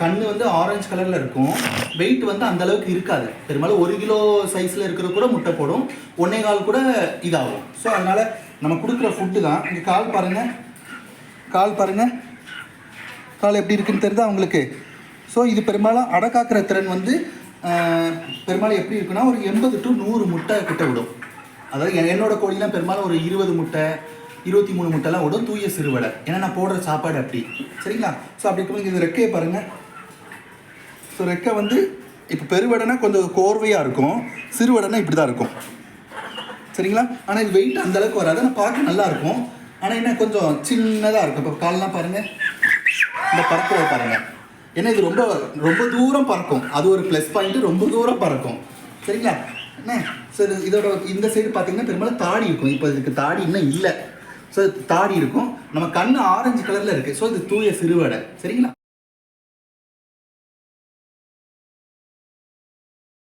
Orange கலரில் இருக்கும். Wait வந்து அந்த அளவுக்கு இருக்காது. பெரும்பாலும் ஒரு கிலோ சைஸில் இருக்கிற கூட முட்டை போடும். ஒன்னே கால் கூட இதாகும். ஸோ அதனால் நம்ம கொடுக்குற ஃபுட்டு தான். இங்கே கால் பாருங்கள் கால் பாருங்கள் கால் எப்படி இருக்குன்னு தெரியுதா அவங்களுக்கு ஸோ இது பெரும்பாலும் அடை திறன் வந்து பெரும்பாலும் எப்படி இருக்குன்னா ஒரு எண்பது டு நூறு முட்டை கிட்ட விடும். அதாவது என்- என்னோட கோழிலாம் பெரும்பாலும் ஒரு இருபது முட்டை இருபத்தி மூணு முட்டைலாம் விடும் தூய சிறுவடை. ஏன்னா நான் போடுற சாப்பாடு அப்படி. சரிங்களா? ஸோ அப்படி இருக்கும்போது இது ரெக்கையை பாருங்கள் ஸோ ரெக்கை வந்து இப்போ பெருவடைனா கொஞ்சம் கோர்வையாக இருக்கும் சிறுவடைனா இப்படி தான் இருக்கும். சரிங்களா? ஆனால் இது வெயிட் அந்த அளவுக்கு வராது. ஆனால் பார்க்க நல்லாயிருக்கும் ஆனால் என்ன கொஞ்சம் சின்னதாக இருக்கும். இப்போ காலெலாம் பாருங்கள் இந்த பறக்கிறத பாருங்கள் ஏன்னா இது ரொம்ப ரொம்ப தூரம் பறக்கும். அது ஒரு ப்ளஸ் பாயிண்ட்டு ரொம்ப தூரம் பறக்கும். சரிங்களா? என்ன? ஸோ இது இதோட இந்த சைடு பார்த்தீங்கன்னா பெரும்பாலும் தாடி இருக்கும். இப்போ இதுக்கு தாடி இன்னும் இல்லை. ஸோ தாடி இருக்கும். நம்ம கண் ஆரஞ்சு கலரில் இருக்குது ஸோ இது தூய சிறுவடை. சரிங்களா?